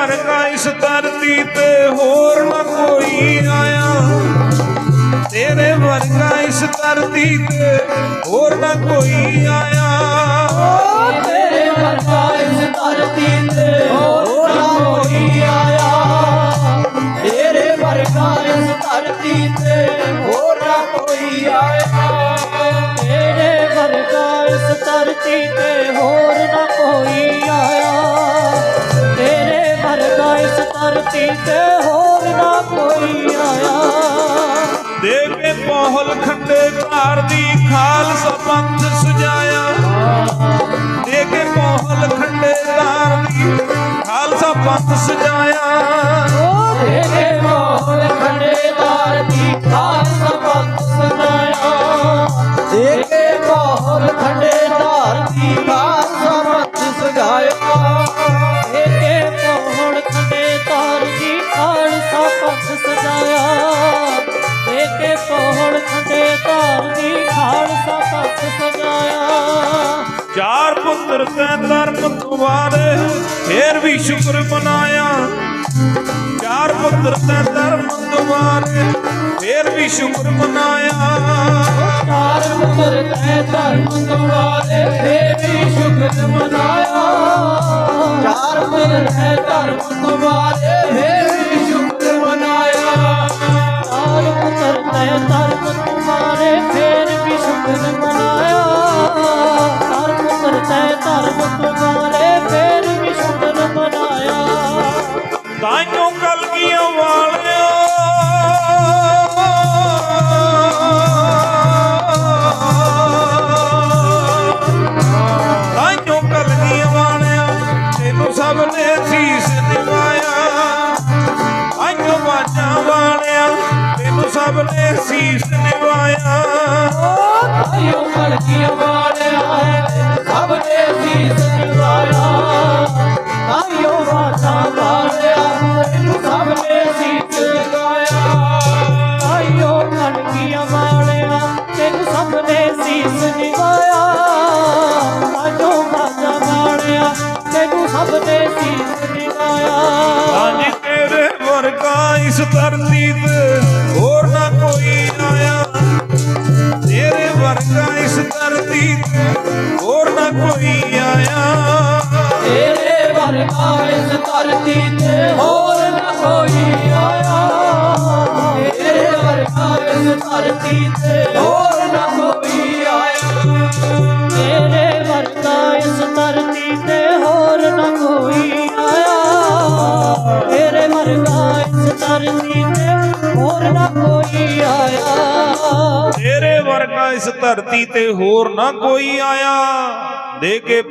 ਵਰਗਾ ਇਸ ਧਰਤੀ ਤੇ ਹੋਰ ਨਾ ਕੋਈ ਆਇਆ। ਤੇਰੇ ਵਰਗਾ ਇਸ ਧਰਤੀ ਤੇ ਹੋਰ ਨਾ ਕੋਈ ਆਇਆ। ਤੇਰੇ ਵਰਗਾ ਇਸ ਧਰਤੀ ਤੇ ਹੋਰ ਨਾ ਕੋਈ ਆਇਆ। ਤੇਰੇ ਵਰਗਾ ਇਸ ਧਰਤੀ ਤੇ ਹੋਰ ਨਾ ਕੋਈ ਆਇਆ। ਤੇਰੇ ਵਰਗਾ ਇਸ ਧਰਤੀ ਤੇ ਹੋਰ ਨਾ ਕੋਈ ਆਇਆ। ਧਰਤੀ ਤੇ ਹੋਰ ਨਾ ਕੋਈ ਆਇਆ। ਦੇ ਕੇ ਪਹੁਲ ਖੰਡੇ ਧਾਰ ਦੀ ਖਾਲਸਾ ਪੰਥ ਸਜਾਇਆ। ਦੇ ਕੇ ਪਹੁਲ ਖੰਡੇ ਧਾਰ ਦੀ ਖਾਲਸਾ ਪੰਥ ਸਜਾਇਆ। ਤੇਰੇ ਮੋਹਨ ਖੰਡੇਦਾਰ ਦੀ ਖਾਲਸਾ ਪੰਥ ਸਜਾਇਆ। ਤੇਰੇ ਮੋਹਨ ਖੰਡੇਦਾਰ ਦੀ ਖਾਲਸਾ ਪੰਥ ਸਜਾਇਆ। ਸਜਾਇਆ ਤੇਰੇ ਮੋਹਨ ਖੰਡੇਦਾਰ ਦੀ ਖਾਲਸਾ ਪੰਥ ਸਜਾਇਆ। ਚਾਰ ਪੁੱਤਰ ਤੇ ਧਰਮ ਤੁਵਾਰੇ ਫੇਰ ਵੀ ਸ਼ੁਕਰ ਮਨਾਇਆ। ਚਾਰ ਪੁੱਤਰ ਤੇ ਧਰਮ ਤੁਵਾਰੇ ਫੇਰ ਵੀ ਸ਼ੁਕਰ ਮਨਾਇਆ। ਚਾਰ ਪੁੱਤਰ ਤੈ ਧਰਮ ਦੁਆਰੇ ਦੇਵੀ ਸ਼ੁਕਰ ਮਨਾਇਆ। ਚਾਰ ਪੁੱਤਰ ਤੈ ਧਰਮ ਦੁਆਰੇ ਪੁੱਤਰ ਤੈ ਧਰਮ ਦੁਆਰੇ ਫੇਰ ਵੀ ਸ਼ੁਕਰ ਮਨਾਇਆ। ਚਾਰ ਪੁੱਤਰ ਤੈ ਧਰਮ ਦੁਆਰੇ ਫੇਰ ਵੀ ਸ਼ੁਕਰ ਮਨਾਇਆ। ਤਾਈਓ ਕਲਗੀਆਂ ਵਾਲਿਓ ਤਾਈਓ ਕਲਗੀਆਂ ਵਾਲਿਆ ਤੈਨੂੰ ਸਭ ਨੇ ਸੀਸ ਨਿਵਾਇਆ ਤੈਨੂੰ ਸਭ ਨੇ ਸੀਸ ਨਿਵਾਇਆ ਆਇਓ ਕਲਕੀਆਂ ਵਾਲਿਆ ਹੈ ਸਭ ਨੇ ਸੀਸ ਨਿਵਾਇਆ ਆਇਓ ਵਾਤਾ ਵਾਲਿਆ ਤੈਨੂੰ ਸਭ ਨੇ ਸੀਸ ਨਿਵਾਇਆ ਆਇਓ ਕਲਕੀਆਂ ਵਾਲਿਆ ਤੈਨੂੰ ਸਭ ਨੇ ਸੀਸ ਨਿਵਾਇਆ ਆਇਓ ਮਾਤਾ ਵਾਲਿਆ, ਤੈਨੂੰ ਸਭ ਨੇ ਸੀਸ ਤੇਰੇ ਧਰਤੀ ਤੇ ਹੋਰ ਨਾ ਕੋਈ ਆਇਆ। ਤੇਰੇ ਵਰਗਾ ਇਸ ਧਰਤੀ ਤੇ ਹੋਰ ਨਾ ਕੋਈ ਆਇਆ। ਤੇਰੇ ਵਰਗਾ ਇਸ ਧਰਤੀ ਤੇ ਹੋਰ ਨਾ ਕੋਈ ਆਇਆ। ਤੇਰੇ ਵਰਗਾ ਇਸ ਧਰਤੀ ਤੇ ਹੋਰ ਨਾ ਕੋਈ ਆਇਆ। ਤੇਰੇ ਵਰਗਾ ਇਸ ਧਰਤੀ ਤੇ ਹੋਰ ਨਾ ਕੋਈ ਆਇਆ। ਦੇ ਕੇ